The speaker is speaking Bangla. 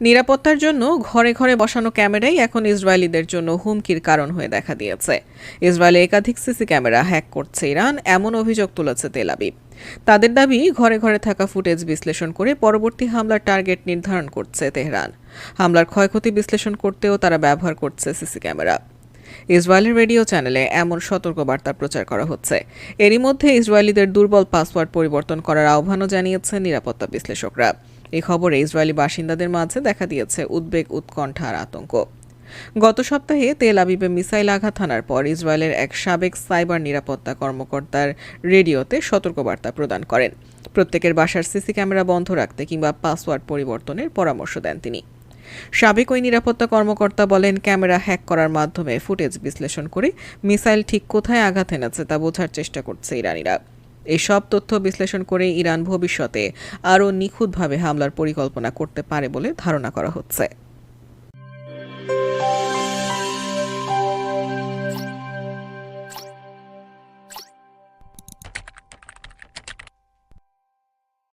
নিরাপত্তার জন্য ঘরে ঘরে বসানো ক্যামেরাই এখন ইসরায়েলিদের জন্য হুমকির কারণ হয়ে দেখা দিয়েছে। ইসরায়েলে একাধিক সিসি ক্যামেরা হ্যাক করছে ইরান, এমন অভিযোগ তুলেছে তেলাবি তাদের দাবি, ঘরে ঘরে থাকা ফুটেজ বিশ্লেষণ করে পরবর্তী হামলার টার্গেট নির্ধারণ করছে তেহরান। হামলার ক্ষয়ক্ষতি বিশ্লেষণ করতেও তারা ব্যবহার করছে সিসি ক্যামেরা। ইসরায়েলের রেডিও চ্যানেলে এমন সতর্কবার্তা প্রচার করা হচ্ছে। এরই মধ্যে ইসরায়েলিদের দুর্বল পাসওয়ার্ড পরিবর্তন করার আহ্বানও জানিয়েছেন নিরাপত্তা বিশ্লেষকরা। এই খবরে ইসরায়েলি বাসিন্দাদের মাঝে দেখা দিয়েছে উদ্বেগ, উৎকণ্ঠা আর আতঙ্ক। গত সপ্তাহে তেল আবিবে মিসাইল আঘাত হানার পর ইসরায়েলের এক সাবেক সাইবার নিরাপত্তা কর্মকর্তার রেডিওতে সতর্কবার্তা প্রদান করেন। প্রত্যেকের বাসার সিসি ক্যামেরা বন্ধ রাখতে কিংবা পাসওয়ার্ড পরিবর্তনের পরামর্শ দেন তিনি। সাবেক ওই নিরাপত্তা কর্মকর্তা বলেন, ক্যামেরা হ্যাক করার মাধ্যমে ফুটেজ বিশ্লেষণ করে মিসাইল ঠিক কোথায় আঘাত এনেছে তা বোঝার চেষ্টা করছে ইরানিরা। এসব তথ্য বিশ্লেষণ করে ইরান ভবিষ্যতে আরও নিখুঁতভাবে হামলার পরিকল্পনা করতে পারে বলে ধারণা করা হচ্ছে।